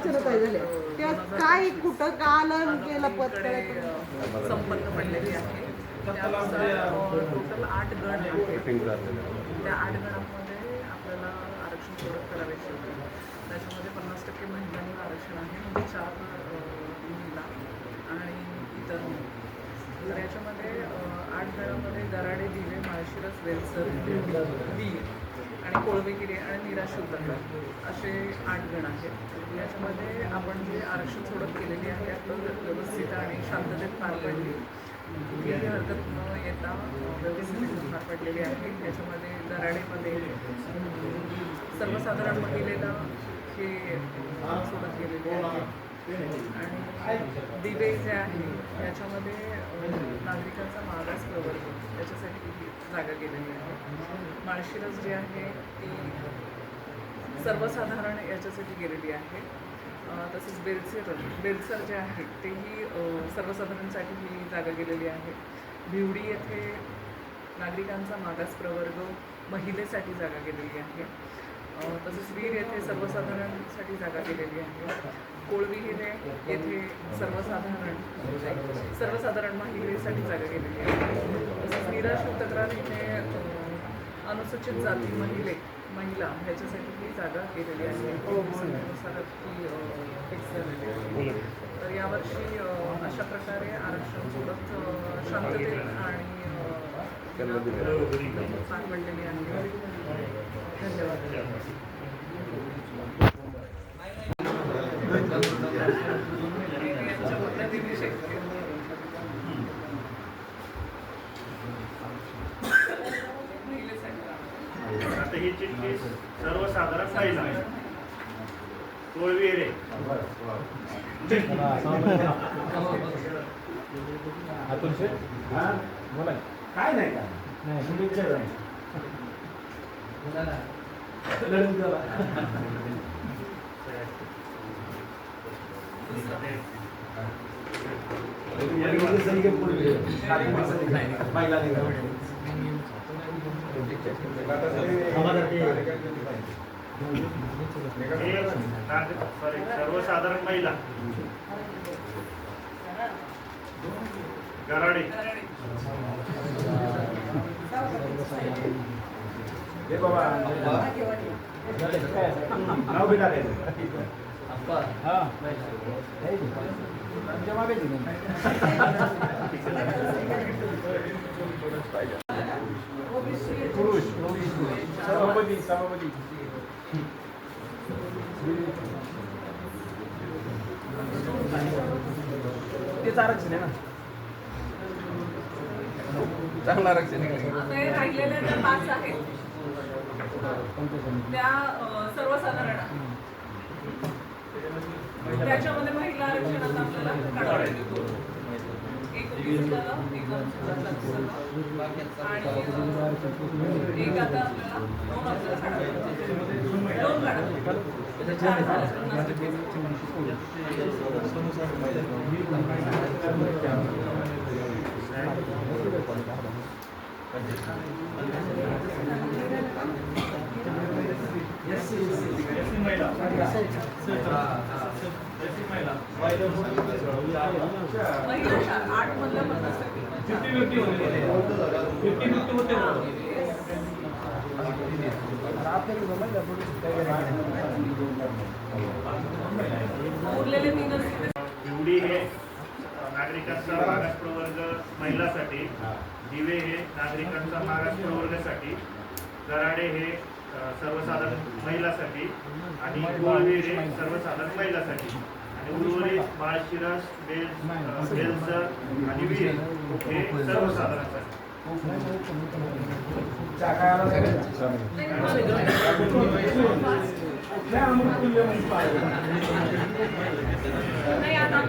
अर्चनाताई झाले. त्या काय कुठं का आलं गेलं पद संपर्क पडलेली आहे. त्यानुसार टोटल आठ गण त्या आठ गणामध्ये आपल्याला आरक्षण सोडत करायचे होते. त्याच्यामध्ये पन्नास टक्के महिलांना आरक्षण आहे. म्हणजे चार महिला आणि इतर तर याच्यामध्ये आठ गणामध्ये दराडे दिवे माळशिरस वेलसर वीर कोळवेगिरी आणि निराशुद्ध असे आठ जण आहेत. याच्यामध्ये आपण जे आरक्षण सोडत केलेली आहे आपण व्यवस्थित आणि शांततेत पार पडली. कुठलीही हरकत न येता व्यवस्थित पार पडलेली आहे. त्याच्यामध्ये दराडेमध्ये सर्वसाधारण महिलेला हे सोडत गेलेले आहे. आणि दिवे जे आहे याच्यामध्ये नागरिकांचा मागास प्रवर्ग जागा गेलेली आहे. माळशिरस जी आहे ती सर्वसाधारण याच्यासाठी गेलेली आहे. तसेच बेलसर बेलसर जे आहे तेही सर्वसाधारणसाठी ही जागा गेलेली आहे. भिवडी येथे नागरिकांचा मागास प्रवर्ग महिलेसाठी जागा गेलेली आहे. तसेच वीर येथे सर्वसाधारणसाठी जागा गेलेली आहे. कोळविहिरे येथे सर्वसाधारण सर्वसाधारण महिलेसाठी जागा गेलेली आहे. तसेच निराश्रित तक्रार इथे अनुसूचित जाती महिले महिला ह्याच्यासाठी ही जागा केलेली आहे. फिक्स झालेली आहे. तर यावर्षी अशा प्रकारे आरक्षण सोडत अ, शांततेत आणि पडलेली आहे धन्यवाद यांच्या मदतीने शक्य महिलेसाठी आता ही चिठ्ठी सर्वसाधारण महिला कोळविरे काय नाही का? शुभेच्छा हे नाग- सॉरी सर्वसाधारण महिला. गराडे हे बाबा नाव बी टाकायचं सभापती सभापती. तेच आरक्षण आहे ना. चांगलं आरक्षण आहे. ज्या पाच आहेत. त्या अ, सर्वसाधारण. आहेत. त्याच्यामध्ये महिला आरक्षण आता आपल्याला Yes, yes, yes. ओबीसी उरलेले हे नागरिकांचा मागास प्रवर्ग महिलासाठी दिवे हे नागरिकांचा मागास प्रवर्गासाठी गराडे हे सर्वसाधारण महिलासाठी आणि गोळवीर सर्वसाधारण महिलासाठी. आणि उर्वरित बाळशिरस बेल अ, बेलसर आणि वीर हे सर्वसाधारणसाठी. नाही आता